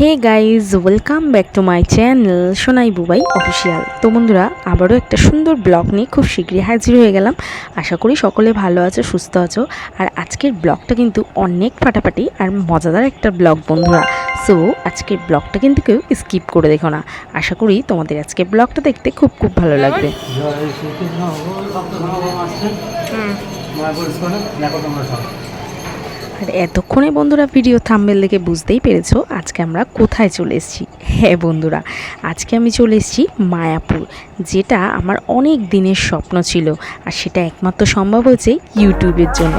Hey guys welcome back to my channel Sonai Bubai official তো বন্ধুরা, আবারও একটা সুন্দর ব্লগ নিয়ে খুব শীঘ্রই হাজির হয়ে গেলাম। আশা করি সকলে ভালো আছো, সুস্থ আছো। আর আজকের ব্লগটা কিন্তু অনেক ফাটাফাটি আর মজাদার একটা ব্লগ বন্ধুরা। সো আজকের ব্লগটা কিন্তু কেউ স্কিপ করে দেখো না। আশা করি তোমাদের আজকের ব্লগটা দেখতে খুব খুব ভালো লাগবে। জয় আর এতক্ষণে বন্ধুরা ভিডিও থাম্বেল দেখে বুঝতেই পেরেছ আজকে আমরা কোথায় চলে এসেছি? হ্যাঁ বন্ধুরা, আজকে আমি চলে এসেছি মায়াপুর, যেটা আমার অনেক দিনের স্বপ্ন ছিল আর সেটা একমাত্র সম্ভব হয়েছে ইউটিউবের জন্য।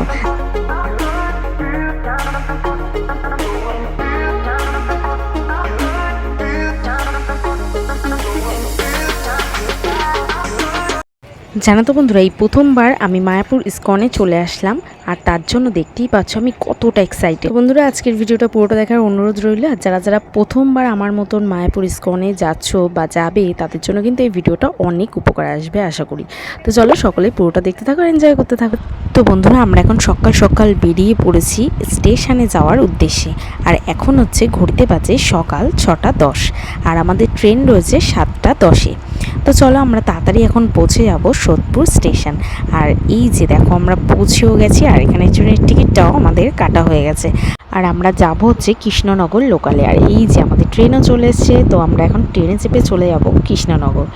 জানো তো বন্ধুরা, এই প্রথমবার আমি মায়াপুর ইস্কনে চলে আসলাম। আর তার জন্য দেখতেই পাচ্ছ আমি কতটা এক্সাইটেড বন্ধুরা, আজকের ভিডিওটা পুরোটা দেখার অনুরোধ রইল। আর যারা যারা প্রথমবার আমার মতন মায়াপুর ইস্কনে যাচ্ছ বা যাবে, তাদের জন্য কিন্তু এই ভিডিওটা অনেক উপকার আসবে, আশা করি। তো চলো সকলে পুরোটা দেখতে থাকো এনজয় করতে থাকো। তো বন্ধুরা, আমরা এখন সকাল সকাল বেরিয়ে পড়েছি স্টেশনে যাওয়ার উদ্দেশ্যে। আর এখন হচ্ছে ঘুরতে বাজে সকাল ছটা দশ, আর আমাদের ট্রেন রয়েছে সাতটা দশে। তো চলো আমরা তাড়াতাড়ি এখন পৌঁছে যাব সোদপুর স্টেশন। আর এই যে দেখো, আমরা পৌঁছেও গেছি, আর এখানে ট্রেনের টিকিটটাও আমাদের কাটা হয়ে গেছে। আর আমরা যাব হচ্ছে কৃষ্ণনগর লোকালে আর এই যে আমাদের ট্রেনও চলে এসছে, তো আমরা এখন ট্রেনে চেপে চলে যাব কৃষ্ণনগর।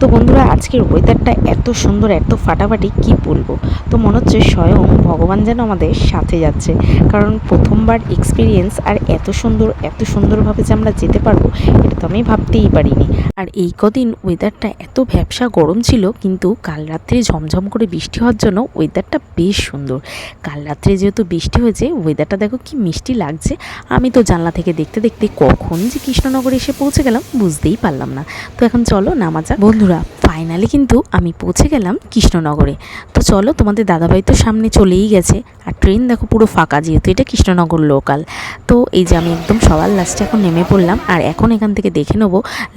তো বন্ধুরা, আজকের ওয়েদারটা এত সুন্দর, এত ফাটাফাটি, কি বলব? তো মনে হচ্ছে স্বয়ং ভগবান যেন আমাদের সাথে যাচ্ছে। কারণ প্রথমবার এক্সপিরিয়েন্স আর এত সুন্দর, এত সুন্দরভাবে যে আমরা যেতে পারব, এটা তো আমি ভাবতেই পারিনি। আর এই কদিন ওয়েদারটা এত ভ্যাবসা গরম ছিল, কিন্তু কাল রাত্রে ঝমঝম করে বৃষ্টি হওয়ার জন্য ওয়েদারটা বেশ সুন্দর। কাল রাত্রে যেহেতু বৃষ্টি হয়েছে ওয়েদারটা দেখো কি মিষ্টি লাগছে। আমি তো জানলা থেকে দেখতে দেখতে কখন যে কৃষ্ণনগরে এসে পৌঁছে গেলাম, বুঝতেই পারলাম না। তো এখন চলো নামা যাক। বন্ধুরা ফাইনালি কিন্তু আমি পৌঁছে গেলাম কৃষ্ণনগরে। তো চলো, তোমাদের দাদাভাই তো সামনে চলেই গেছে। আর ট্রেন দেখো পুরো ফাঁকা, যেহেতু এটা কৃষ্ণনগর লোকাল তো এই যে আমি একদম সবার লাস্টে এখন নেমে পড়লাম। আর এখন এখান থেকে দেখে নেব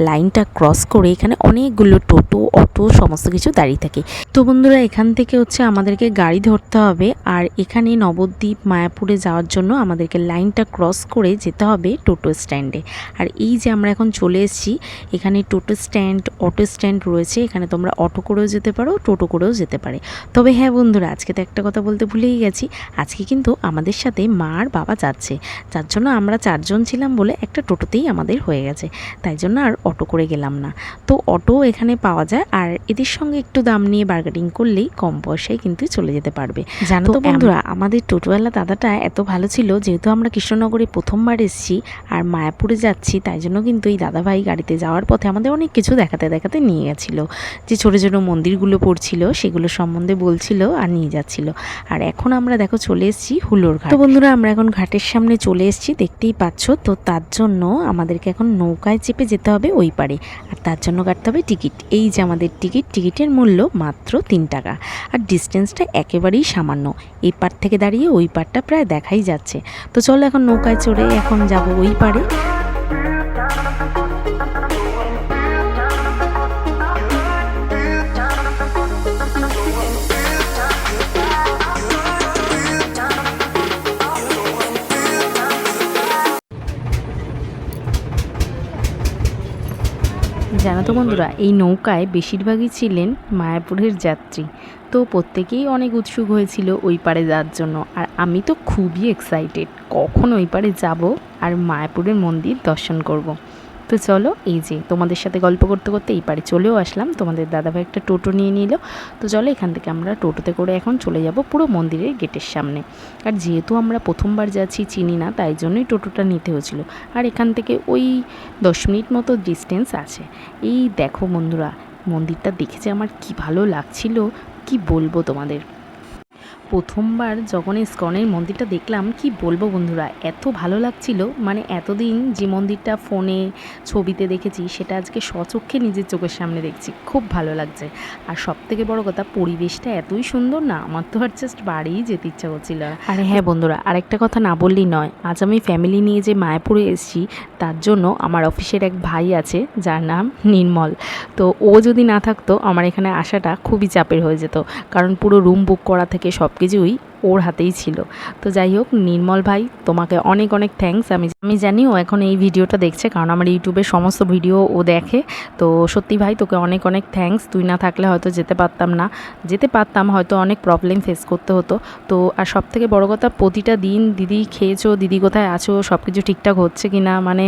লাইনটা ক্রস করে এখানে অনেকগুলো টোটো, অটো, সমস্ত কিছু দাঁড়িয়ে থাকে। তো বন্ধুরা, এখান থেকে হচ্ছে আমাদেরকে গাড়ি ধরতে হবে। আর এখানে নবদ্বীপ, মায়াপুরে যাওয়ার জন্য আমাদেরকে লাইনটা ক্রস করে যেতে হবে টোটো স্ট্যান্ডে। আর এই যে আমরা এখন চলে এসেছি এখানে টোটো স্ট্যান্ড অটো স্ট্যান্ড রয়েছে। এখানে তোমরা অটো করেও যেতে পারো টোটো করেও যেতে পারে। তবে হ্যাঁ বন্ধুরা আজকে তো একটা কথা বলতে ভুলেই গেছি। আজকে কিন্তু আমাদের সাথে মা আর বাবা যাচ্ছে। যার জন্য আমরা চারজন ছিলাম বলে একটা টোটোতেই আমাদের হয়ে গেছে। তাই জন্য আর অটো করে গেলাম না। তো অটো এখানে পাওয়া যায় আর এদের সঙ্গে একটু দাম নিয়ে বার্গেটিং করলেই কম পয়সায় কিন্তু চলে যেতে পারবে। জানো তো বন্ধুরা আমাদের টোটোওয়ালা দাদাটা এত ভালো ছিল যেহেতু আমরা কৃষ্ণনগরে প্রথমবার এসেছি আর মায়াপুরে যাচ্ছি, তাই জন্য কিন্তু এই দাদাভাই গাড়িতে যাওয়ার পথে আমাদের অনেক কিছু দেখাতে দেখাতে নিয়ে গেছিল। যে ছোটো ছোটো মন্দিরগুলো পড়ছিল, সেগুলো সম্বন্ধে বলছিল আর নিয়ে যাচ্ছিল। আর এখন আমরা দেখো চলে এসেছি হুলোর ঘাট। তো বন্ধুরা, আমরা এখন ঘাটের সামনে চলে এসেছি, দেখতেই পাচ্ছ। তো তার জন্য আমাদেরকে এখন নৌকায় চেপে যেতে হবে ওই পারে। আর তার জন্য কাটতে হবে টিকিট। এই যে আমাদের টিকিট, টিকিটের মূল্য মাত্র তিন টাকা। আর ডিস্টেন্সটা একেবারেই সামান্য। এই পার থেকে দাঁড়িয়ে ওই পারটা প্রায় দেখাই যাচ্ছে। তো চলো এখন নৌকায় চড়ে এখন যাব ওই পারে জানো তো বন্ধুরা, এই নৌকায় বেশিরভাগই ছিলেন মায়াপুরের যাত্রী। তো প্রত্যেকেই অনেক উৎসুক হয়েছিল ওই পারে যাওয়ার জন্য। আর আমি তো খুবই এক্সাইটেড কখন ওই পারে যাব আর মায়াপুরের মন্দির দর্শন করব। তো চলো, এই যে তোমাদের সাথে গল্প করতে করতে এই পারে চলেও আসলাম। তোমাদের দাদাভাই একটা টোটো নিয়ে নিল। তো চলো, এখান থেকে আমরা টোটোতে করে এখন চলে যাব পুরো মন্দিরের গেটের সামনে। আর যেহেতু আমরা প্রথমবার যাচ্ছি, চিনি না, তাই জন্যই টোটোটা নিতে হয়েছিল। আর এখান থেকে ওই দশ মিনিট মতো ডিস্টেন্স আছে। এই দেখো বন্ধুরা, মন্দিরটা দেখেছে আমার কি ভালো লাগছিল। কি বলব তোমাদের? প্রথমবার যখন ইস্কনের মন্দিরটা দেখলাম, কি বলব বন্ধুরা, এত ভালো লাগছিল। মানে এতদিন যে মন্দিরটা ফোনে, ছবিতে দেখেছি, সেটা আজকে স্বচক্ষে নিজের চোখের সামনে দেখছি। খুব ভালো লাগছে। আর সব থেকে বড় কথা, পরিবেশটা এতই সুন্দর না, আমার তো আর জাস্ট বাড়িই যেতে ইচ্ছা করছিল। আর হ্যাঁ বন্ধুরা, আরেকটা কথা না বললেই নয়, আজ আমি ফ্যামিলি নিয়ে যে মায়াপুরে এসেছি, তার জন্য আমার অফিসের এক ভাই আছে, যার নাম নির্মল। তো ও যদি না থাকতো, আমার এখানে আসাটা খুবই চাপের হয়ে যেত। কারণ পুরো রুম বুক করা থেকে সব কিছুই ওর হাতেই ছিল। তো যাই হোক নির্মল ভাই তোমাকে অনেক অনেক থ্যাঙ্কস আমি আমি জানি ও এখন এই ভিডিওটা দেখছে কারণ আমার ইউটিউবের সমস্ত ভিডিও ও দেখে। তো সত্যি ভাই তোকে অনেক অনেক থ্যাঙ্কস তুই না থাকলে হয়তো যেতে পারতাম না। যেতে পারতাম হয়তো অনেক প্রবলেম ফেস করতে হতো। তো আর সব থেকে বড়ো কথা প্রতিটা দিন দিদি খেয়েছো দিদি কোথায় আছো সব কিছু ঠিকঠাক হচ্ছে কি না মানে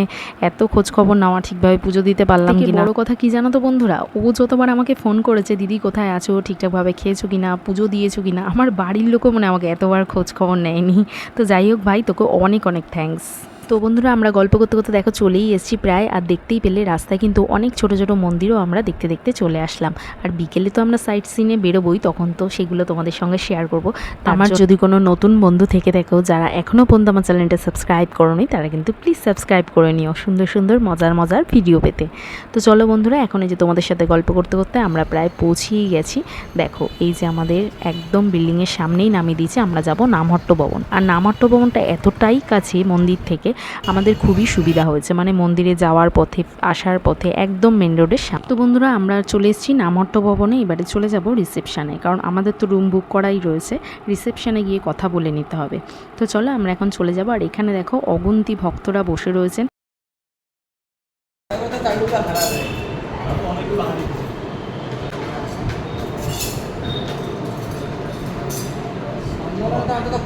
এত খোঁজ খবর নেওয়া ঠিকভাবে পুজো দিতে পারলাম কি বড় কথা কি জানো তো বন্ধুরা? ও যতবার আমাকে ফোন করেছে দিদি কোথায় আছো? ঠিকঠাকভাবে খেয়েছো কি না পুজো দিয়েছ কি না আমার বাড়ির লোকও মানে আমাকে এতবার খোঁজ খবর নেয়নি। তো যাই হোক ভাই তোকে অনেক অনেক থ্যাঙ্কস তো বন্ধুরা আমরা গল্প করতে করতে দেখো চলেই এসেছি প্রায় আর দেখতেই পেলে রাস্তায় কিন্তু অনেক ছোট ছোট মন্দিরও আমরা দেখতে দেখতে চলে আসলাম। আর বিকেলে তো আমরা সাইট সিনে বেরোবই তখন তো সেগুলো তোমাদের সঙ্গে শেয়ার করব। আমার যদি কোনো নতুন বন্ধু থেকে দেখো যারা এখনও পর্যন্ত আমার চ্যানেলটা সাবস্ক্রাইব করোনি তারা কিন্তু প্লিজ সাবস্ক্রাইব করে নিও সুন্দর সুন্দর মজার মজার ভিডিও পেতে। তো চলো বন্ধুরা এখন এই যে তোমাদের সাথে গল্প করতে করতে আমরা প্রায় পৌঁছেই গেছি। দেখো এই যে আমাদের একদম বিল্ডিংয়ের সামনেই নামিয়ে দিয়েছে আমরা যাব নামহট্ট ভবন। আর নামহট্ট ভবনটা এতটাই কাছে মন্দির থেকে আমাদের খুবই সুবিধা হয়েছে। মানে মন্দিরে যাওয়ার পথে আসার পথে একদম মেন রোডের সামনে। তো বন্ধুরা আমরা চলে এসেছি নামহট্ট ভবনে। এবারে চলে যাব রিসেপশানে কারণ আমাদের তো রুম বুক করাই রয়েছে। রিসেপশানে গিয়ে কথা বলে নিতে হবে। তো চলো আমরা এখন চলে যাব। আর এখানে দেখো অগুন্তি ভক্তরা বসে রয়েছেন।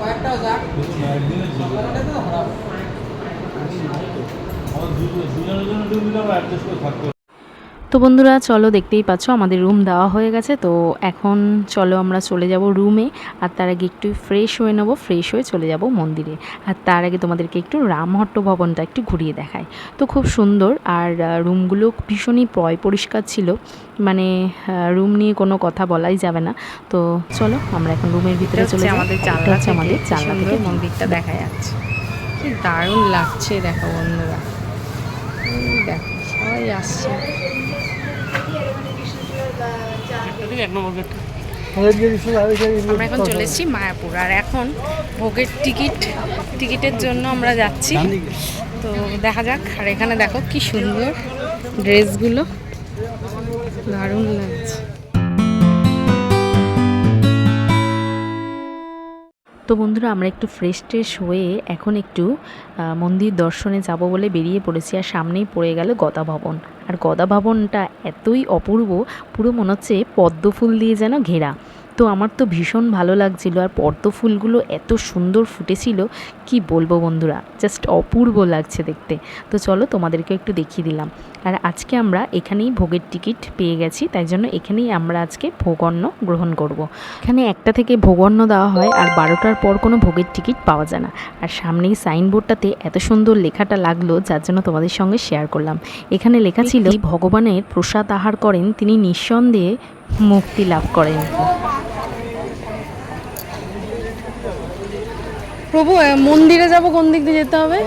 কয়েকটাও যাক। তো বন্ধুরা চলো দেখতেই পাচ্ছ আমাদের রুম দেওয়া হয়ে গেছে। তো এখন চলো আমরা চলে যাব রুমে আর তার আগে একটু ফ্রেশ হয়ে নেব ফ্রেশ হয়ে চলে যাব মন্দিরে। আর তার আগে তোমাদেরকে একটু রামহট্ট ভবনটা একটু ঘুরিয়ে দেখায় তো খুব সুন্দর আর রুমগুলো ভীষণই পয় পরিষ্কার ছিল। মানে রুম নিয়ে কোনো কথা বলাই যাবে না। তো চলো আমরা এখন রুমের ভিতরে চলে যাই। আমাদের জানলা হচ্ছে আমাদের জানলা থেকে মন্দিরটা দেখা যাচ্ছে। দারুণ লাগছে দেখো বন্ধুরা। দেখো সবাই আসছে। আমরা এখন চলে এসেছি মায়াপুর আর এখন ভোগের টিকিট টিকিটের জন্য আমরা যাচ্ছি। তো দেখা যাক আর এখানে দেখো কি সুন্দর ড্রেসগুলো। দারুণ লাগছে। তো বন্ধুরা, আমরা একটু ফ্রেশ ট্রেশ হয়ে এখন একটু মন্দির দর্শনে যাব বলে বেরিয়ে পড়েছি আর সামনেই পড়ে গেল গদা ভবন। আর গদা ভবনটা এতই অপূর্ব, পুরো মনে হচ্ছে পদ্ম ফুল দিয়ে যেন ঘেরা। তো আমার তো ভীষণ ভালো লাগছিল আর পদ্ম ফুলগুলো এত সুন্দর ফুটেছিল। কি বলব বন্ধুরা? জাস্ট অপূর্ব লাগছে দেখতে। তো চলো তোমাদেরকে একটু দেখিয়ে দিলাম। আর আজকে আমরা এখানেই ভোগের টিকিট পেয়ে গেছি তাই জন্য এখানেই আমরা আজকে ভোগন্ন গ্রহণ করব। এখানে একটা থেকে ভোগন্ন দেওয়া হয় আর বারোটার পর কোনো ভোগের টিকিট পাওয়া যায় না। আর সামনেই সাইনবোর্ডটাতে এত সুন্দর লেখাটা লাগল যার জন্য তোমাদের সঙ্গে শেয়ার করলাম। এখানে লেখা ছিল ভগবানের প্রসাদ আহার করেন তিনি নিঃসন্দেহে মুক্তি লাভ করেন। প্রভু মন্দিরে যাব কোন দিক দিয়ে যেতে হবে?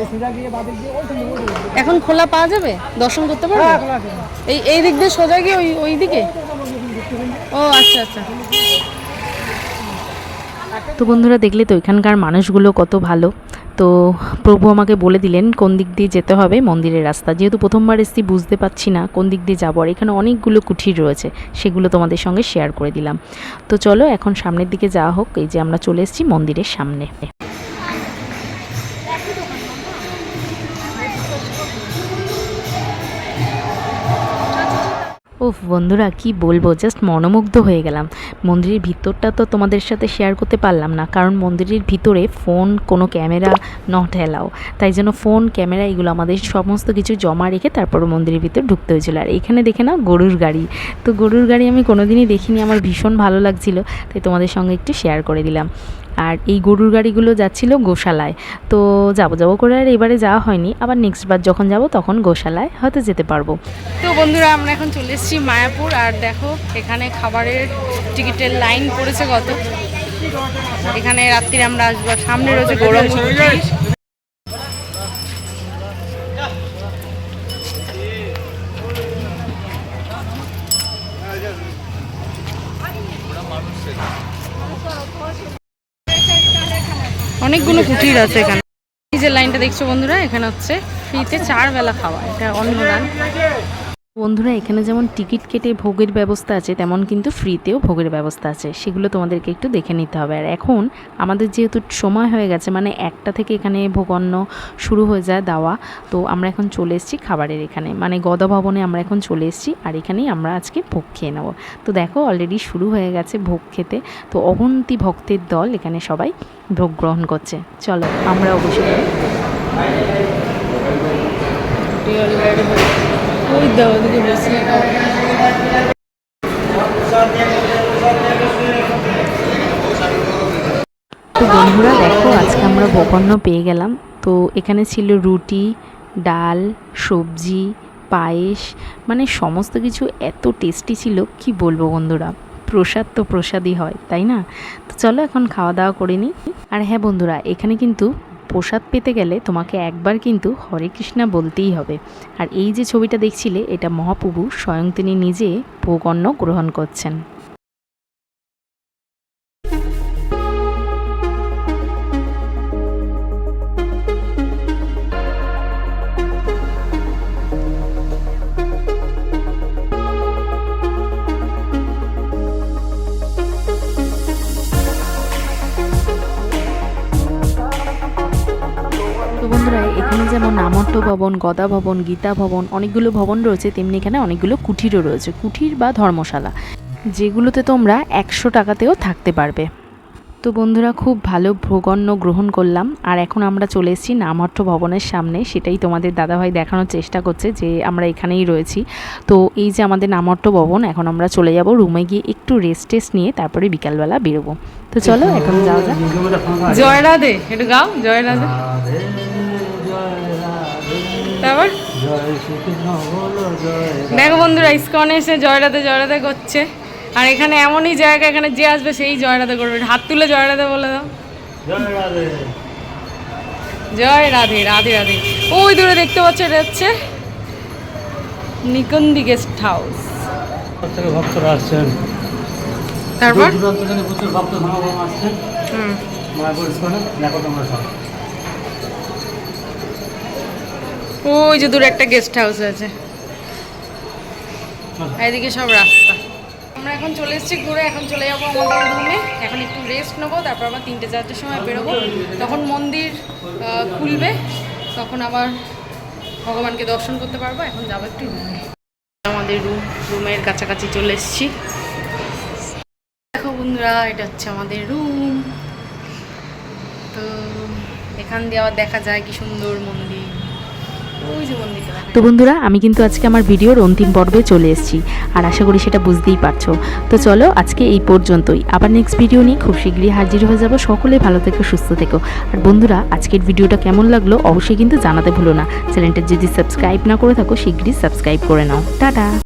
এখন খোলা পাওয়া যাবে? দর্শন করতে পারব? এই এই দিক দিয়ে সোজা গিয়ে ওই ওই দিকে? ও আচ্ছা আচ্ছা। তো বন্ধুরা দেখলে তো এখানকার মানুষগুলো কত ভালো। তো প্রভু আমাকে বলে দিলেন, কোন দিক দিয়ে যেতে হবে? মন্দিরের রাস্তা। যেহেতু প্রথমবার এসেছি, বুঝতে পারছি না কোন দিক দিয়ে যাব, আর এখানে অনেকগুলো কুঠির রয়েছে, সেগুলো তোমাদের সঙ্গে শেয়ার করে দিলাম। তো চলো এখন সামনের দিকে যাওয়া হোক, এই যে আমরা চলে এসেছি মন্দিরের সামনে। ওফ বন্ধুরা, কি বলব? জাস্ট মনোমুগ্ধ হয়ে গেলাম। মন্দিরের ভিতরটা তো তোমাদের সাথে শেয়ার করতে পারলাম না, কারণ মন্দিরের ভিতরে ফোন কোনো ক্যামেরা নট অ্যালাও তাই জন্য ফোন ক্যামেরা এগুলো আমাদের সমস্ত কিছু জমা রেখে তারপর মন্দিরের ভিতর ঢুকতে হয়েছিল। আর এখানে দেখে না গরুর গাড়ি। তো গরুর গাড়ি আমি কোনোদিনই দেখিনি, আমার ভীষণ ভালো লাগছিল, তাই তোমাদের সঙ্গে একটু শেয়ার করে দিলাম। আর এই গরুর গাড়িগুলো যাচ্ছিল গোশালায়। তো যাব যাব করে আর এবারে যাওয়া হয়নি। আবার নেক্সট বার যখন যাব তখন গোশালায় হয়তো যেতে পারব। তো বন্ধুরা আমরা এখন চলে এসেছি মায়াপুর। আর দেখো এখানে খাবারের টিকিটের লাইন পড়েছে কত। এখানে রাত্রিরে আমরা আসব। সামনে রয়েছে গৌরব মন্দির অনেকগুলো কুটির আছে এখানে। এই যে লাইনটা দেখছ বন্ধুরা, এখানে হচ্ছে ফ্রিতে চার বেলা খাওয়া, এটা অন্নদান। বন্ধুরা, এখানে যেমন টিকিট কেটে ভোগের ব্যবস্থা আছে, তেমন কিন্তু ফ্রিতেও ভোগের ব্যবস্থা আছে। সেগুলো তোমাদেরকে একটু দেখে নিতে হবে। আর এখন আমাদের যেহেতু সময় হয়ে গেছে মানে একটা থেকে এখানে ভোগান্ন শুরু হয়ে যায় দেওয়া, তো আমরা এখন চলে এসেছি খাবারের এখানে। মানে গদা ভবনে আমরা এখন চলে এসেছি, আর এখানেই আমরা আজকে ভোগ খেয়ে নেব। তো দেখো অলরেডি শুরু হয়ে গেছে ভোগ খেতে। তো অগন্তি ভক্তের দল এখানে সবাই ভোগ গ্রহণ করছে। চলো আমরা অবশ্যই ওই বসে। তো বন্ধুরা, দেখো, আজকে আমরা বকন্ন পেয়ে গেলাম। তো এখানে ছিল রুটি, ডাল, সবজি, পায়েস মানে সমস্ত কিছু এত টেস্টি ছিল, কি বলব বন্ধুরা? প্রসাদ তো প্রসাদই হয়, তাই না? তো চলো এখন খাওয়া দাওয়া করে নিই। আর হ্যাঁ বন্ধুরা, এখানে কিন্তু প্রসাদ পেতে গেলে তোমাকে একবার কিন্তু হরে কৃষ্ণা বলতেই হবে। আর এই যে ছবিটা দেখছিলে, এটা মহাপ্রভু স্বয়ং তিনি নিজে ভোগ গ্রহণ করছেন। ভবন গদা ভবন গীতা ভবন অনেকগুলো ভবন রয়েছে তেমনি এখানে অনেকগুলো কুঠিরও রয়েছে। কুঠির বা ধর্মশালা যেগুলোতে তোমরা একশো টাকাতেও থাকতে পারবে। তো বন্ধুরা খুব ভালো ভোগন্য গ্রহণ করলাম। আর এখন আমরা চলে এসেছি নামহট্ট ভবনের সামনে। সেটাই তোমাদের দাদাভাই দেখানোর চেষ্টা করছে যে আমরা এখানেই রয়েছি। তো এই যে আমাদের নামহট্ট ভবন এখন আমরা চলে যাব রুমে গিয়ে একটু রেস্ট টেস্ট নিয়ে তারপরে বিকালবেলা বেরোবো। তো চলো এখন যাওয়া যাক। জয় রাধে একটু গাও জয় রাধে, তারপর। দেখো বন্ধুরা ইস্কনে এসে জয় রাধে জয় রাধে করছে। আর এখানে এমনই জায়গা এখানে যে আসবে সেই জয় রাধে করবে। হাত তুলে জয় রাধে বলে দাও। জয় রাধে রাধে রাধে। ওই দূরে দেখতে পাচ্ছ এটা হচ্ছে নিকন্দি গেস্ট হাউস। ভক্তরা আসছেন। তারপর? প্রচুর ভক্ত সমাগম হুম। দেখো তোমরা সব। ওই যে দূরে একটা গেস্ট হাউস আছে। এদিকে সব রাস্তা। আমরা এখন চলে এসেছি ঘুরে এখন চলে যাব আমাদের রুমে এখন একটু রেস্ট নেব তারপর আবার তিনটে চারটের সময় বেরোবো। তখন মন্দির খুলবে। তখন আবার ভগবানকে দর্শন করতে পারব। এখন যাব একটু রুমে আমাদের রুম রুমের কাছাকাছি চলে এসেছি। দেখো বন্ধুরা এটা হচ্ছে আমাদের রুম তো এখান দিয়ে আবার দেখা যায় কি সুন্দর মন্দির ওই যে মন্দিরটা দেখা তো বন্ধুরা, আমি কিন্তু আজকে আমার ভিডিওর অন্তিম পর্বে চলে এসেছি, আর আশা করি সেটা বুঝতেই পারছ। তো চলো, আজকে এই পর্যন্তই। আবার নেক্সট ভিডিও নিয়ে খুব শীঘ্রই হাজির হয়ে যাব। সকলে ভালো থেকো, সুস্থ থেকো। আর বন্ধুরা, আজকের ভিডিওটা কেমন লাগল অবশ্যই কিন্তু জানাতে ভুলো না। চ্যানেলটা যদি সাবস্ক্রাইব না করে থাকো, শীঘ্রই সাবস্ক্রাইব করে নাও। টাটা!